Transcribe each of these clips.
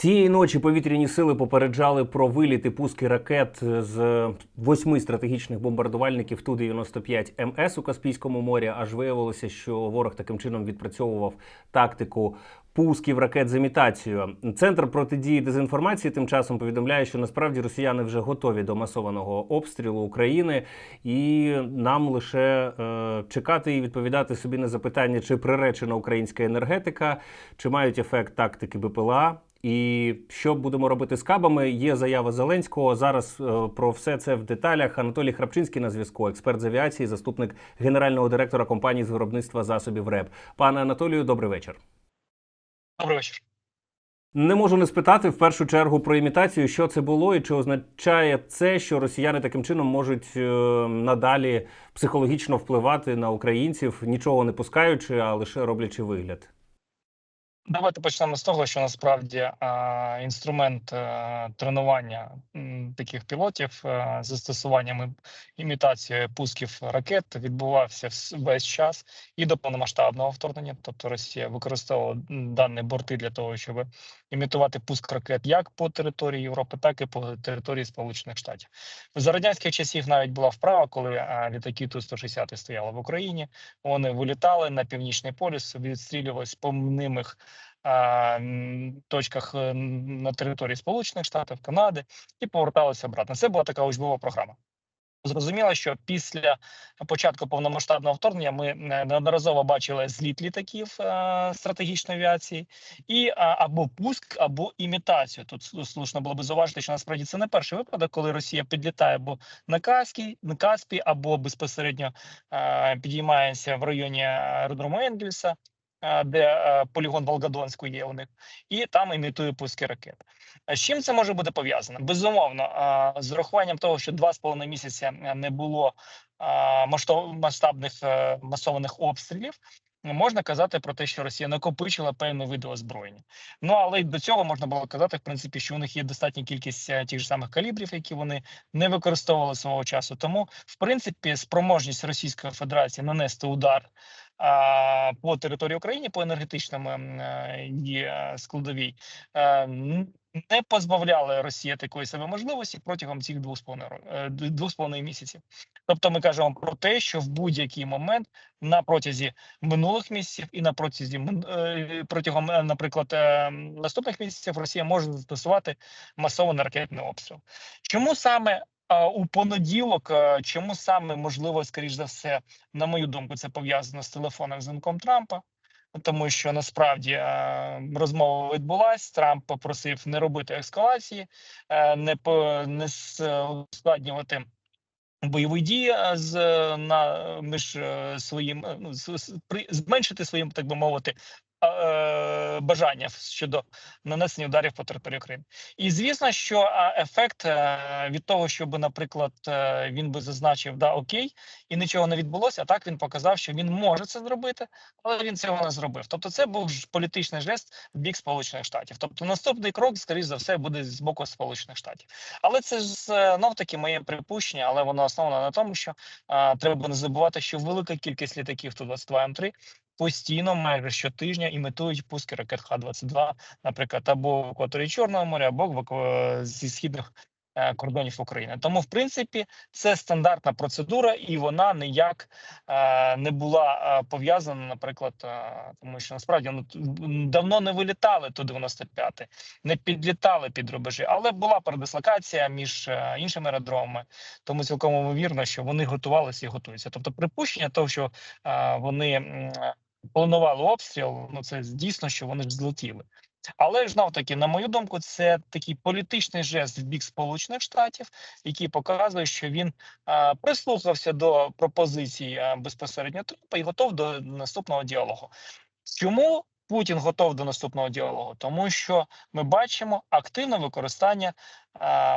Цієї ночі повітряні сили попереджали про виліти пуски ракет з восьми стратегічних бомбардувальників Ту-95 МС у Каспійському морі. Аж виявилося, що ворог таким чином відпрацьовував тактику пусків ракет з імітацією. Центр протидії дезінформації тим часом повідомляє, що насправді росіяни вже готові до масованого обстрілу України, і нам лише е, чекати і відповідати собі на запитання, чи приречена українська енергетика, чи мають ефект тактики БПЛА. І що будемо робити з кабами? Є заява Зеленського. Зараз е, про все це в деталях. Анатолій Храпчинський на зв'язку, експерт з авіації, заступник генерального директора компанії з виробництва засобів РЕБ. Пане Анатолію, добрий вечір. Добрий вечір. Не можу не спитати в першу чергу про імітацію, що це було, і чи означає це, що росіяни таким чином можуть е, надалі психологічно впливати на українців, нічого не пускаючи, а лише роблячи вигляд. Давайте почнемо з того, що насправді а, інструмент а, тренування таких пілотів а, з застосуванням імітації пусків ракет відбувався вс- весь час і до повномасштабного вторгнення. Тобто Росія використовувала дані борти для того, щоб імітувати пуск ракет як по території Європи, так і по території Сполучених Штатів. За радянських часів навіть була вправа, коли літаки Ту-160 стояли в Україні. Вони вилітали на північний полюс, відстрілювалися по мнимих точках е, на території Сполучених Штатів, Канади і поверталися обратно. Це була така учбова програма. Зрозуміло, що після початку повномасштабного вторгнення ми е, неодноразово бачили зліт літаків е, стратегічної авіації і або пуск, або імітацію. Тут слушно було би зауважити, що насправді це не перший випадок, коли Росія підлітає або на Каспі, на Каспі, або безпосередньо е, підіймається в районі аеродрому Енгельса, де полігон Волгодонську є у них, і там імітує пуски ракет. З чим це може бути пов'язано? Безумовно, з урахуванням того, що два з половиною місяця не було масштабних е, масованих обстрілів. Можна казати про те, що Росія накопичила певний види озброєння. Ну але й до цього можна було казати, в принципі, що у них є достатня кількість е, тих ж самих калібрів, які вони не використовували свого часу. Тому, в принципі, спроможність Російської Федерації нанести удар по території України по енергетичному е, її е, складовій не позбавляли Росія такої себе можливості протягом цих двох з половиною е, двох з половиною місяців. Тобто, ми кажемо про те, що в будь-який момент на протязі минулих місяців і на протязі е, протягом, е, наприклад, наступних місяців Росія може застосувати масований ракетний обстріл. Чому саме? У понеділок, чому саме можливо, скоріш за все, на мою думку, це пов'язано з телефонним дзвінком Трампа, тому що насправді е, розмова відбулась. Трамп попросив не робити ескалації, е, не по не ускладнювати. Бойові дії е, з на між своїм ну, зменшити своїм, так би мовити, бажання щодо нанесення ударів по території України. І звісно, що ефект е, від того, щоб, наприклад, е, він би зазначив да окей, і нічого не відбулося. А так він показав, що він може це зробити, але він цього не зробив. Тобто, це був політичний жест в бік Сполучених Штатів. Тобто, наступний крок, скоріш за все, буде з боку Сполучених Штатів. Але це знов таки моє припущення, але воно основане на тому, що а, треба не забувати, що велика кількість літаків Ту-22 М3 постійно, майже щотижня, імітують пуски ракет Х-22, наприклад, або в акваторії Чорного моря, або в зі східних е, кордонів України. Тому, в принципі, це стандартна процедура, і вона ніяк е, не була е, пов'язана, наприклад, е, тому що насправді ну, давно не вилітали ту 95 не підлітали під рубежі, але була передислокація між е, іншими аеродромами. Тому цілком ймовірно, що вони готувалися і готуються. Тобто, припущення того, що е, вони планували обстріл, ну це дійсно, що вони ж злетіли. Але ж знов таки, на мою думку, це такий політичний жест в бік Сполучених Штатів, який показує, що він е, прислухався до пропозицій е, безпосередньо Трампа і готов до наступного діалогу. Чому Путін готов до наступного діалогу? Тому що ми бачимо активне використання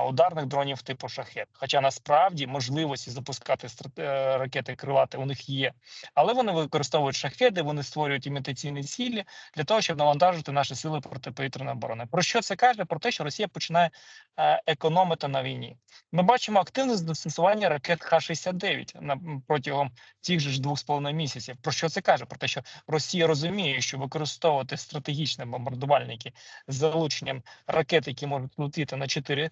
ударних дронів типу шахет. Хоча насправді можливості запускати е, ракети крилати у них є, але вони використовують шахеди, вони створюють імітаційні цілі для того, щоб навантажити наші сили протиповітряної оборони. Про що це каже? Про те, що Росія починає е, економити на війні. Ми бачимо активне застосування ракет Х-69 на протягом тих же ж двох з половиною місяців. Про що це каже? Про те, що Росія розуміє, що використовувати стратегічні бомбардувальники з залученням ракет, які можуть летіти на 4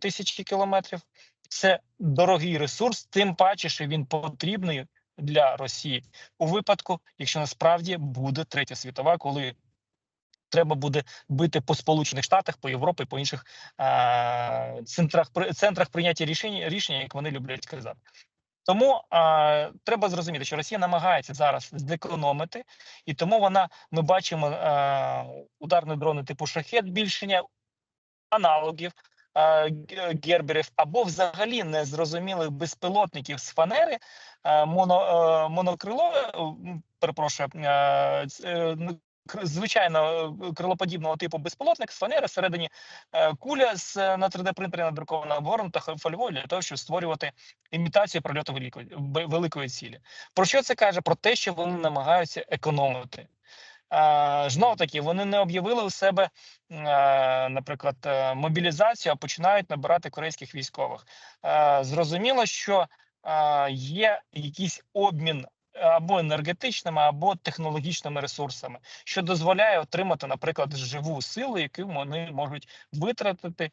тисячі кілометрів, це дорогий ресурс, тим паче, що він потрібний для Росії у випадку, якщо насправді буде третя світова, коли треба буде бити по Сполучених Штатах, по Європі, по інших е, центрах центрах прийняття рішень, рішення, як вони люблять казати. Тому е, треба зрозуміти, що Росія намагається зараз зекономити, і тому вона ми бачимо е, ударні дрони типу шахет, збільшення аналогів герберів або взагалі незрозумілих безпілотників з фанери моно, монокрило, перепрошую, звичайно крилоподібного типу безпілотник з фанери всередині е, куля з е, на 3D принтері надрукована обгорнута фольгою для того, щоб створювати імітацію прольоту великої великої цілі. Про що це каже? Про те, що вони намагаються економити. Знов таки, вони не об'явили у себе, е, наприклад, е, мобілізацію, а починають набирати корейських військових. Е, Зрозуміло, що є якийсь обмін або енергетичними, або технологічними ресурсами, що дозволяє отримати, наприклад, живу силу, яку вони можуть витратити,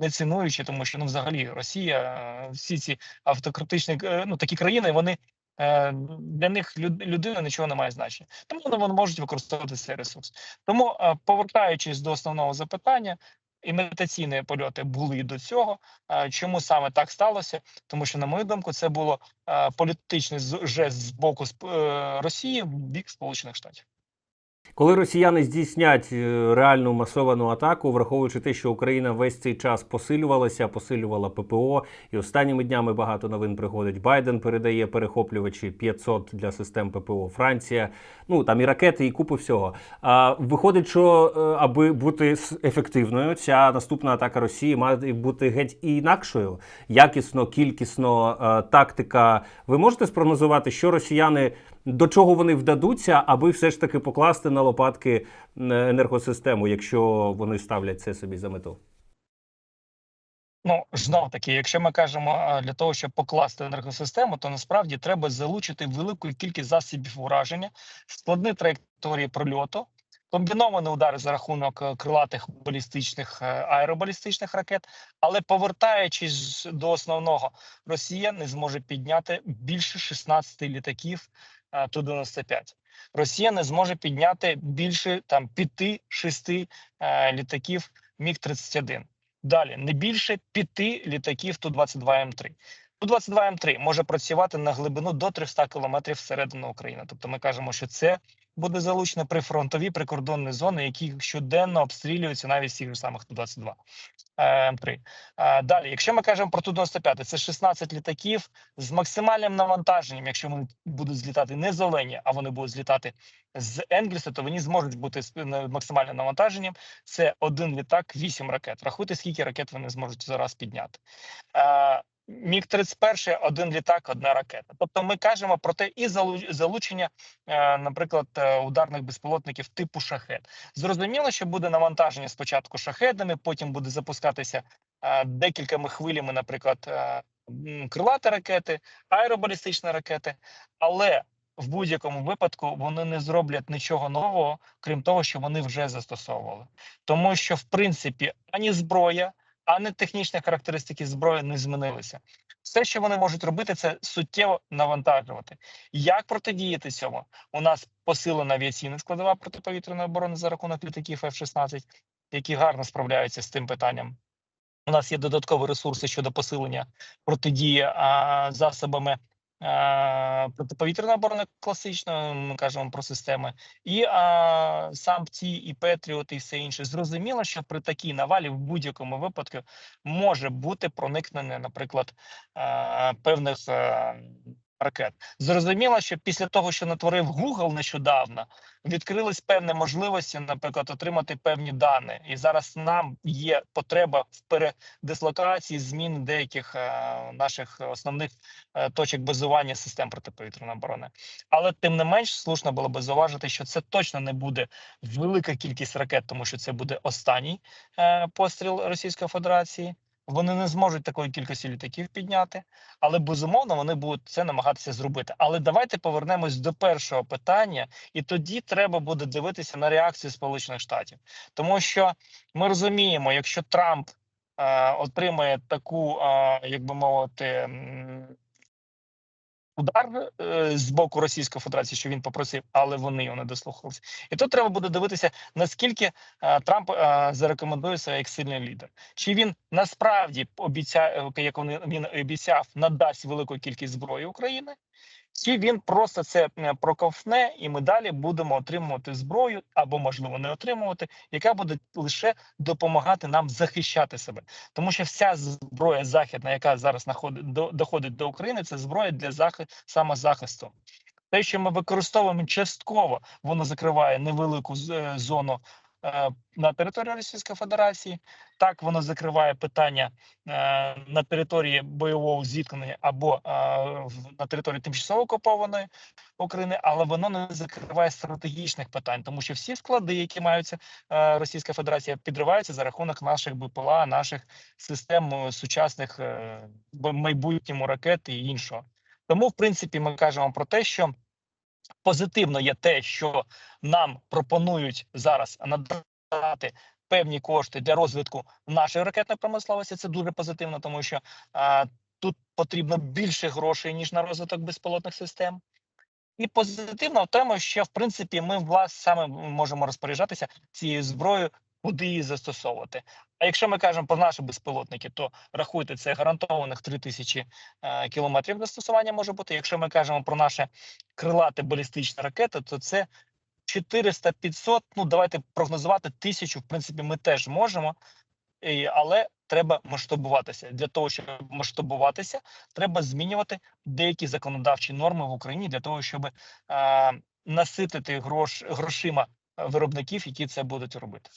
не цінуючи, тому що ну, взагалі Росія, всі ці автократичні ну, такі країни, вони. Е, Для них людина нічого не має значення, тому вони, можуть використовувати цей ресурс. Тому, е, повертаючись до основного запитання, імітаційні польоти були до цього. Е, Чому саме так сталося? Тому що, на мою думку, це було політичний жест з боку Росії в бік Сполучених Штатів. Коли росіяни здійснять е, реальну масовану атаку, враховуючи те, що Україна весь цей час посилювалася, посилювала ППО, і останніми днями багато новин приходить. Байден передає перехоплювачі 500 для систем ППО. Франція, ну там і ракети, і купу всього. А виходить, що е, аби бути ефективною, ця наступна атака Росії має бути геть і інакшою, якісно, кількісно, е, тактика. Ви можете спрогнозувати, що росіяни до чого вони вдадуться, аби все ж таки покласти на лопатки е, енергосистему, якщо вони ставлять це собі за мету? Ну знов таки, якщо ми кажемо для того, щоб покласти енергосистему, то насправді треба залучити велику кількість засобів ураження, складні траєкторії прольоту, комбіновані удари за рахунок е, крилатих балістичних е, аеробалістичних ракет. Але повертаючись до основного, Росія не зможе підняти більше 16 літаків е, Ту-95. Росія не зможе підняти більше там 5-6 е, літаків Міг-31. Далі не більше п'яти літаків Ту-22М3. Ту-22М3 може працювати на глибину до 300 кілометрів всередину України. Тобто ми кажемо, що це буде залучено при фронтові прикордонні зони, які щоденно обстрілюються навіть з тих же самих Ту-22 е, М3. Е, Далі, якщо ми кажемо про Ту-95, це 16 літаків з максимальним навантаженням. Якщо вони будуть злітати не з Олені, а вони будуть злітати з Енгельса, то вони зможуть бути з е, максимальним навантаженням це один літак, вісім ракет. Рахуйте, скільки ракет вони зможуть зараз підняти. Міг 31 один літак, одна ракета. Тобто, ми кажемо про те, і залучення, е, наприклад, е, ударних безпілотників типу шахет. Зрозуміло, що буде навантаження спочатку шахедами, потім буде запускатися е, декількома хвилями, наприклад, м, крилаті ракети, аеробалістичні ракети, але в будь-якому випадку вони не зроблять нічого нового, крім того, що вони вже застосовували, тому що в принципі ані зброя, ані технічні характеристики зброї не змінилися. Все, що вони можуть робити, це суттєво навантажувати. Як протидіяти цьому? У нас посилена авіаційна складова протиповітряної оборони за рахунок літаків F-16, які гарно справляються з тим питанням. У нас є додаткові ресурси щодо посилення протидії а, засобами а, оборона класична, ми кажемо про системи, і а, сам ці і Петріот, і все інше. Зрозуміло, що при такій навалі в будь-якому випадку може бути проникнення, наприклад, а, певних а, ракет. Зрозуміло, що після того, що натворив Google нещодавно, відкрились певні можливості, наприклад, отримати певні дані. І зараз нам є потреба в передислокації зміни деяких е, наших основних е, точок базування систем протиповітряної оборони. Але тим не менш слушно було би зауважити, що це точно не буде велика кількість ракет, тому що це буде останній е, постріл Російської Федерації. Вони не зможуть такої кількості літаків підняти, але безумовно вони будуть це намагатися зробити. Але давайте повернемось до першого питання, і тоді треба буде дивитися на реакцію Сполучених Штатів, тому що ми розуміємо, якщо Трамп е, отримає таку, е, як би мовити, удар е, з боку Російської Федерації, що він попросив, але вони його не дослухалися. І тут треба буде дивитися, наскільки е, Трамп е, зарекомендує себе як сильний лідер. Чи він насправді обіцяє, як він, обіцяв, надасть велику кількість зброї України, чи він просто це е, проковтне, і ми далі будемо отримувати зброю або можливо не отримувати, яка буде лише допомагати нам захищати себе, тому що вся зброя західна, яка зараз доходить до України, це зброя для захисту самозахисту. Те, що ми використовуємо частково, воно закриває невелику е, зону на території Російської Федерації. Так воно закриває питання е, на території бойового зіткнення або е, на території тимчасово окупованої України, але воно не закриває стратегічних питань, тому що всі склади, які маються е, Російська Федерація, підриваються за рахунок наших БПЛА, наших систем е, сучасних е, майбутньому ракет і іншого. Тому, в принципі, ми кажемо про те, що позитивно є те, що нам пропонують зараз надати певні кошти для розвитку нашої ракетної промисловості. Це дуже позитивно, тому що а, тут потрібно більше грошей ніж на розвиток безпілотних систем. І позитивно в тому, що в принципі ми власне саме можемо розпоряджатися цією зброєю, куди її застосовувати. А якщо ми кажемо про наші безпілотники, то рахуйте це гарантованих 3000 е, кілометрів застосування може бути. Якщо ми кажемо про наше крилате балістичні ракети, то це 400-500, Ну давайте прогнозувати тисячу. В принципі, ми теж можемо, але треба масштабуватися. Для того, щоб масштабуватися, треба змінювати деякі законодавчі норми в Україні для того, щоб е, наситити грош, грошима виробників, які це будуть робити.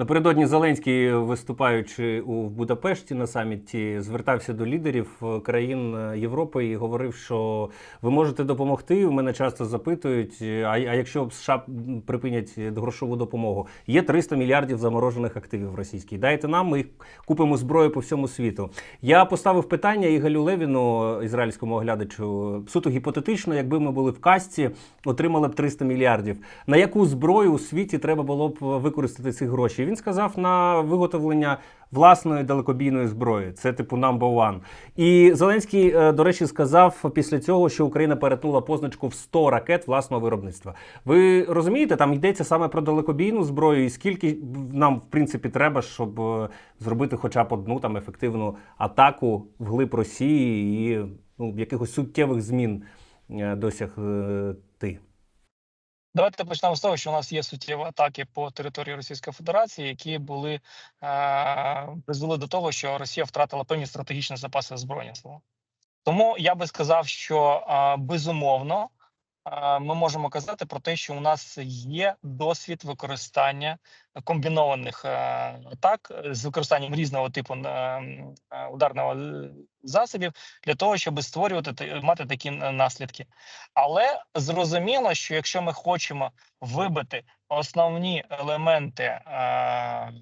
Напередодні Зеленський, виступаючи у Будапешті на саміті, звертався до лідерів е, країн е, Європи і говорив, що ви можете допомогти. У мене часто запитують: е, а, якщо США припинять грошову допомогу, є 300 мільярдів заморожених активів російських. Дайте нам, ми їх купимо зброю по всьому світу. Я поставив питання Ігалю Левіну, ізраїльському оглядачу, суто гіпотетично, якби ми були в касті, отримали б 300 мільярдів. На яку зброю у світі треба було б використати ці гроші? Він сказав на виготовлення власної далекобійної зброї. Це типу number one. І Зеленський, е, до речі, сказав після цього, що Україна перетнула позначку в 100 ракет власного виробництва. Ви розумієте, там йдеться саме про далекобійну зброю, і скільки нам в принципі треба, щоб е, зробити хоча б одну там ефективну атаку вглиб Росії і ну, якихось суттєвих змін е, досягти. Давайте почнемо з того, що у нас є суттєві атаки по території Російської Федерації, які були е, призвели до того, що Росія втратила певні стратегічні запаси озброєння слова. Тому я би сказав, що е, безумовно ми можемо казати про те, що у нас є досвід використання комбінованих е, атак з використанням різного типу е, е, ударного е, засобів для того, щоб створювати мати такі е, наслідки. Але зрозуміло, що якщо ми хочемо вибити основні елементи е,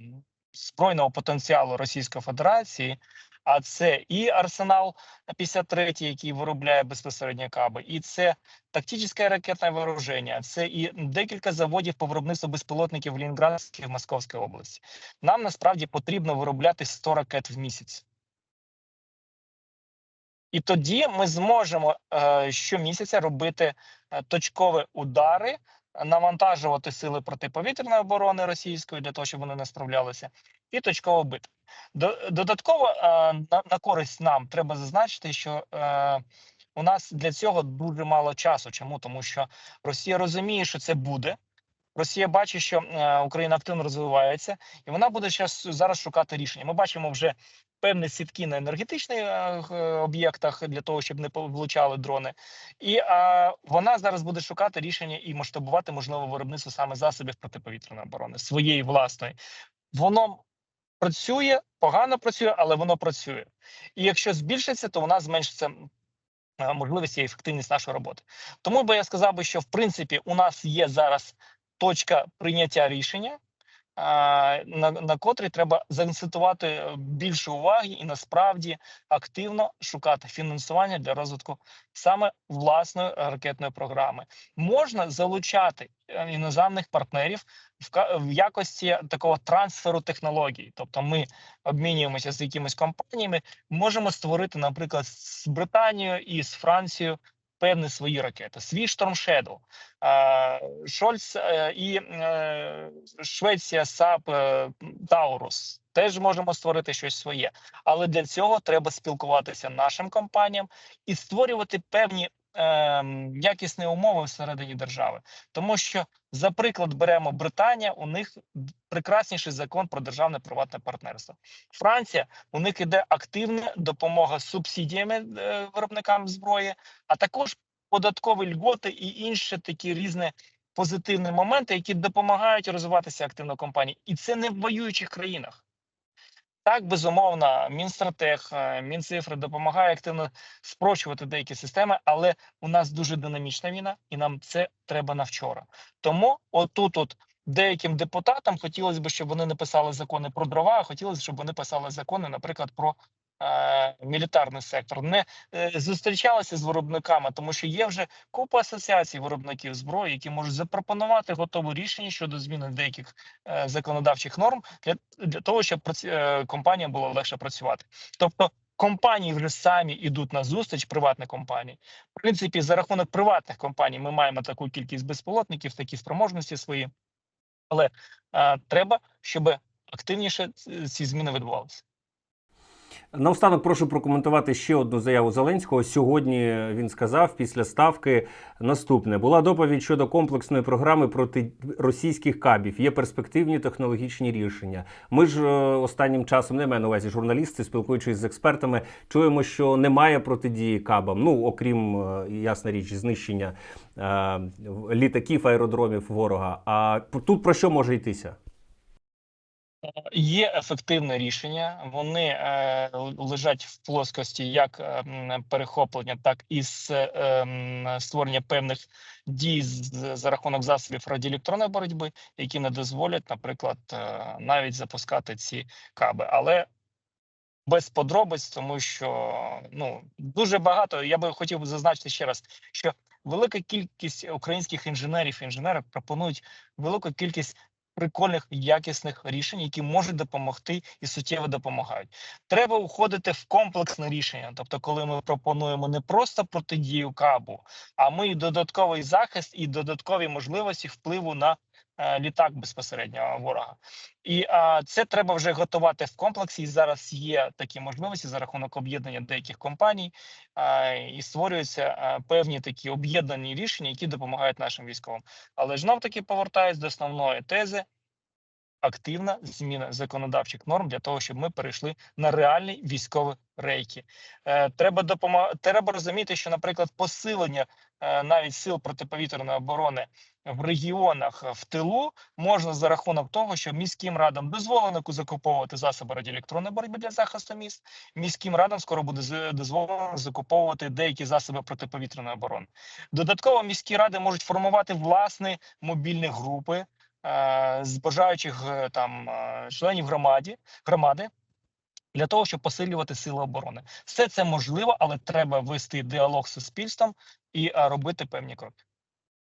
збройного потенціалу Російської Федерації, а це і арсенал 53, який виробляє безпосередньо каби, і це тактичне ракетне вооруження, це і декілька заводів по виробництву безпілотників в Лінградській в Московській області. Нам насправді потрібно виробляти 100 ракет в місяць. І тоді ми зможемо е, щомісяця робити е, точкові удари, навантажувати сили протиповітряної оборони російської для того, щоб вони не справлялися, і точково бити. До- Додатково е, на, користь нам треба зазначити, що е, у нас для цього дуже мало часу. Чому? Тому що Росія розуміє, що це буде. Росія бачить, що е, Україна активно розвивається, і вона буде зараз шукати рішення. Ми бачимо вже певні сітки на енергетичних об'єктах для того, щоб не влучали дрони. І вона зараз буде шукати рішення і масштабувати можливо виробництво саме засобів протиповітряної оборони своєї власної. Воно працює, погано працює, але воно працює. І якщо збільшиться, то вона зменшиться е, можливість і ефективність нашої роботи. Тому би я сказав би, що в принципі у нас є зараз точка прийняття рішення, на, на котрій треба заінцитувати е, більше уваги і насправді активно шукати фінансування для розвитку саме власної ракетної програми. Можна залучати е, іноземних партнерів в якості такого трансферу технологій. Тобто, ми обмінюємося з якимись компаніями, можемо створити, наприклад, з Британією і з Францією певні свої ракети. Свій Storm Shadow, Шольц е, і е, Швеція САП е, Таурус. Теж можемо створити щось своє, але для цього треба спілкуватися нашим компаніям і створювати певні ем, якісні умови всередині держави, тому що, за приклад, беремо Британія, у них прекрасніший закон про державне приватне партнерство. Франція у них іде активна допомога з субсидіями е, виробникам зброї, а також податкові льготи і інші такі різні позитивні моменти, які допомагають розвиватися активно компанії, і це не в воюючих країнах. Так, безумовно, Мінстратег, е, Мінцифри допомагає активно спрощувати деякі системи, але у нас дуже динамічна війна, і нам це треба на вчора. Тому отут, от деяким депутатам хотілося б, щоб вони не писали закони про дрова, а хотілося б, щоб вони писали закони, наприклад, про мілітарний сектор. Не е, зустрічалися з виробниками, тому що є вже купа асоціацій виробників зброї, які можуть запропонувати готове рішення щодо зміни деяких е, законодавчих норм для, для того, щоб е, компаніям було легше працювати. Тобто компанії вже самі йдуть на зустріч, приватні компанії. В принципі, за рахунок приватних компаній ми маємо таку кількість безпілотників, такі спроможності свої, але е, треба, щоб активніше ці зміни відбувалися. Наостанок прошу прокоментувати ще одну заяву Зеленського. Сьогодні він сказав після ставки наступне: була доповідь щодо комплексної програми проти російських кабів. Є перспективні технологічні рішення. Ми ж е, останнім часом не маю на увазі журналісти, спілкуючись з експертами, чуємо, що немає протидії кабам. Ну окрім е, ясна річ, знищення е, літаків, аеродромів ворога. А тут про що може йтися? Є ефективне рішення. Вони е, лежать в плоскості як е, перехоплення, так і з е, створення певних дій з- за рахунок засобів радіоелектронної боротьби, які не дозволять, наприклад, е, навіть запускати ці каби. Але без подробиць, тому що ну дуже багато. Я би хотів зазначити ще раз, що велика кількість українських інженерів інженерок пропонують велику кількість прикольних якісних рішень, які можуть допомогти і суттєво допомагають. Треба уходити в комплексне рішення. Тобто, коли ми пропонуємо не просто протидію кабу, а ми додатковий захист і додаткові можливості впливу на літак безпосередньо ворога. І а, це треба вже готувати в комплексі. І зараз є такі можливості за рахунок об'єднання деяких компаній, а, і створюються а, певні такі об'єднані рішення, які допомагають нашим військовим. Але знов таки повертаюсь до основної тези. Активна зміна законодавчих норм для того, щоб ми перейшли на реальні військові рейки. Е, треба допомагати. Треба розуміти, що, наприклад, посилення е, навіть сил протиповітряної оборони в регіонах е, в тилу можна за рахунок того, що міським радам дозволено закуповувати засоби радіоелектронної боротьби для захисту міст. Міським радам скоро буде дозволено закуповувати деякі засоби протиповітряної оборони. Додатково міські ради можуть формувати власні мобільні групи е, з бажаючих е, там е, членів громаді громади. Для того щоб посилювати сили оборони, все це можливо, але треба вести діалог з суспільством і робити певні кроки.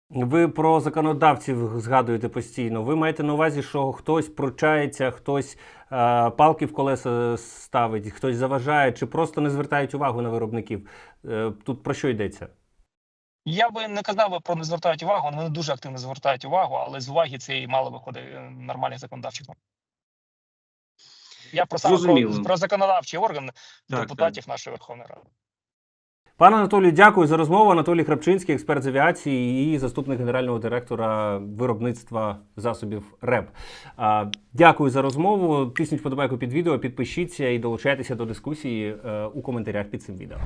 Ви про законодавців згадуєте постійно. Ви маєте на увазі, що хтось пручається, хтось е, палки в колеса ставить, хтось заважає, чи просто не звертають увагу на виробників. Е, тут про що йдеться? Я би не казав про не звертають увагу. Вони дуже активно звертають увагу, але з уваги це і мало виходить е, нормальних законодавчих. Я про саме про, про законодавчий орган Так, депутатів нашої Верховної Ради. Пане Анатолію, дякую за розмову. Анатолій Храпчинський, експерт з авіації і заступник генерального директора виробництва засобів РЕП. А, Дякую за розмову. Тисніть вподобайку під відео, підпишіться і долучайтеся до дискусії е, у коментарях під цим відео.